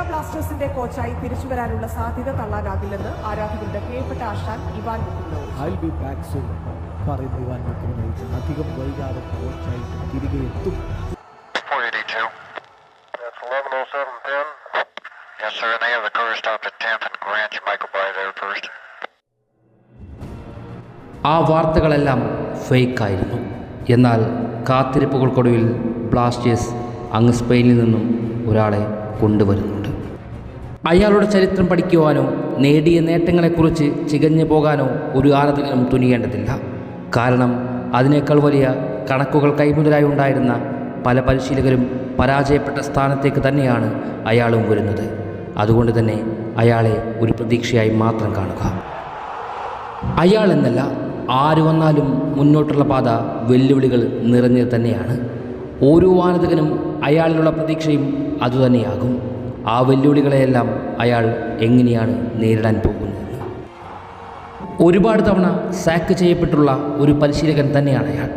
കേരള ബ്ലാസ്റ്റേഴ്സിന്റെ കോച്ചായി തിരിച്ചു വരാനുള്ള സാധ്യത തള്ളാനാകില്ലെന്ന് ആരാധകരുടെ പ്രിയപ്പെട്ട ആശാൻ ഇവാൻ കുക്കുലോവിച്ച്. ഐ ബി ബാക്ക് സൂൺ പറയുന്ന ഇവാൻ മുഖ്യമന്ത്രി അധികം വൈകാതെ കോച്ചായി തിരികെ എത്തും 482. That's 110710. Yes, sir, and they have the car stop at 10th and Grant. You might go by there first. ആ വാർത്തകളെല്ലാം ഫേക്കായിരുന്നു എന്നാൽ കാത്തിരിപ്പുകൾക്കൊടുവിൽ ബ്ലാസ്റ്റേഴ്സ് അങ്ങ് സ്പെയിനിൽ നിന്നും ഒരാളെ കൊണ്ടുവരുന്നുണ്ട് അയാളുടെ ചരിത്രം പഠിക്കുവാനോ നേടിയ നേട്ടങ്ങളെക്കുറിച്ച് ചികഞ്ഞു പോകാനോ ഒരു ആരാധകനും തുനിയേണ്ടതില്ല. കാരണം അതിനേക്കാൾ വലിയ കണക്കുകൾ കൈമുതലായി ഉണ്ടായിരുന്ന പല പരിശീലകരും പരാജയപ്പെട്ട സ്ഥാനത്തേക്ക് തന്നെയാണ് അയാളും വരുന്നത്. അതുകൊണ്ട് തന്നെ അയാളെ ഒരു പ്രതീക്ഷയായി മാത്രം കാണുക. അയാൾ എന്നല്ല ആര് വന്നാലും മുന്നോട്ടുള്ള പാത വെല്ലുവിളികൾ നിറഞ്ഞത് തന്നെയാണ്. ഓരോ ആരാധകനും അയാളിലുള്ള പ്രതീക്ഷയും അതുതന്നെയാകും. ആ വെല്ലുവിളികളെയെല്ലാം അയാൾ എങ്ങനെയാണ് നേരിടാൻ പോകുന്നത്? ഒരുപാട് തവണ സാക്ക് ചെയ്യപ്പെട്ടുള്ള ഒരു പരിശീലകൻ തന്നെയാണ് അയാൾ.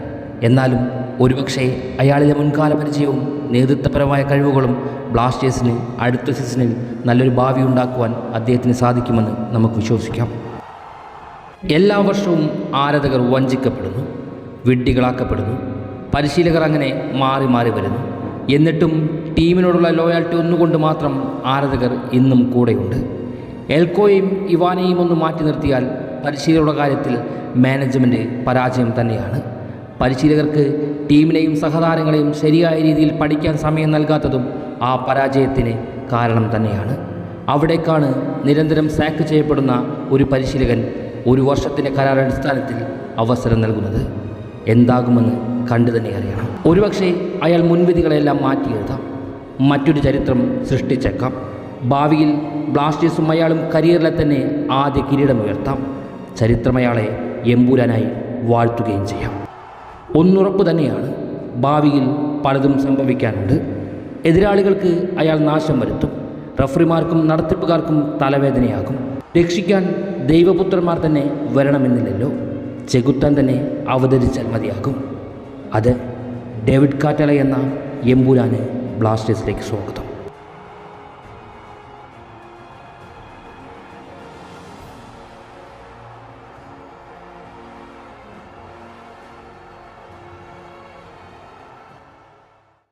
എന്നാലും ഒരുപക്ഷെ അയാളിലെ മുൻകാല പരിചയവും നേതൃത്വപരമായ കഴിവുകളും ബ്ലാസ്റ്റേഴ്സിന് അടുത്ത സീസണിൽ നല്ലൊരു ഭാവി ഉണ്ടാക്കുവാൻ അദ്ദേഹത്തിന് സാധിക്കുമെന്ന് നമുക്ക് വിശ്വസിക്കാം. എല്ലാ വർഷവും ആരാധകർ വഞ്ചിക്കപ്പെടുന്നു വിഡ്ഢികളാക്കപ്പെടുന്നു പരിശീലകർ അങ്ങനെ മാറി മാറി വരുന്നു. എന്നിട്ടും ടീമിനോടുള്ള ലോയാലിറ്റി ഒന്നുകൊണ്ട് മാത്രം ആരാധകർ ഇന്നും കൂടെയുണ്ട്. എൽക്കോയും ഇവാനെയും ഒന്ന് മാറ്റി നിർത്തിയാൽ പരിശീലകരുടെ കാര്യത്തിൽ മാനേജ്മെന്റ് പരാജയം തന്നെയാണ്. പരിശീലകർക്ക് ടീമിനെയും സഹതാരങ്ങളെയും ശരിയായ രീതിയിൽ പഠിക്കാൻ സമയം നൽകാത്തതും ആ പരാജയത്തിന് കാരണം തന്നെയാണ്. അവിടേക്കാണ് നിരന്തരം സാക്ക് ചെയ്യപ്പെടുന്ന ഒരു പരിശീലകൻ ഒരു വർഷത്തിന്റെ കരാറടിസ്ഥാനത്തിൽ അവസരം നൽകുന്നത്. എന്താകുമെന്ന് കണ്ടു തന്നെ അറിയണം. ഒരുപക്ഷെ അയാൾ മുൻവിധികളെല്ലാം മാറ്റി എഴുതാം. മറ്റൊരു ചരിത്രം സൃഷ്ടിച്ചേക്കാം. ഭാവിയിൽ ബ്ലാസ്റ്റേഴ്സും അയാളും കരിയറിലെ തന്നെ ആദ്യ കിരീടമുയർത്താം ചരിത്രം അയാളെ എമ്പൂരാനായി വാഴ്ത്തുകയും ചെയ്യാം. ഒന്നുറപ്പ് തന്നെയാണ് ഭാവിയിൽ പലതും സംഭവിക്കാനുണ്ട്. എതിരാളികൾക്ക് അയാൾ നാശം വരുത്തും. റഫറിമാർക്കും നടത്തിപ്പുകാർക്കും തലവേദനയാകും. രക്ഷിക്കാൻ ദൈവപുത്രന്മാർ തന്നെ വരണമെന്നില്ലല്ലോ. ചെകുത്താൻ തന്നെ അവതരിച്ചാൽ മതിയാകും. അത് ഡേവിഡ് കാറ്റല എന്ന എമ്പൂരാന് ಬ್ಲಾಸ್ಟ್ ಇಸ್ ಲೈಕ್ ಶೋಕ್ಡ್